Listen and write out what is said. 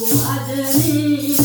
وأدني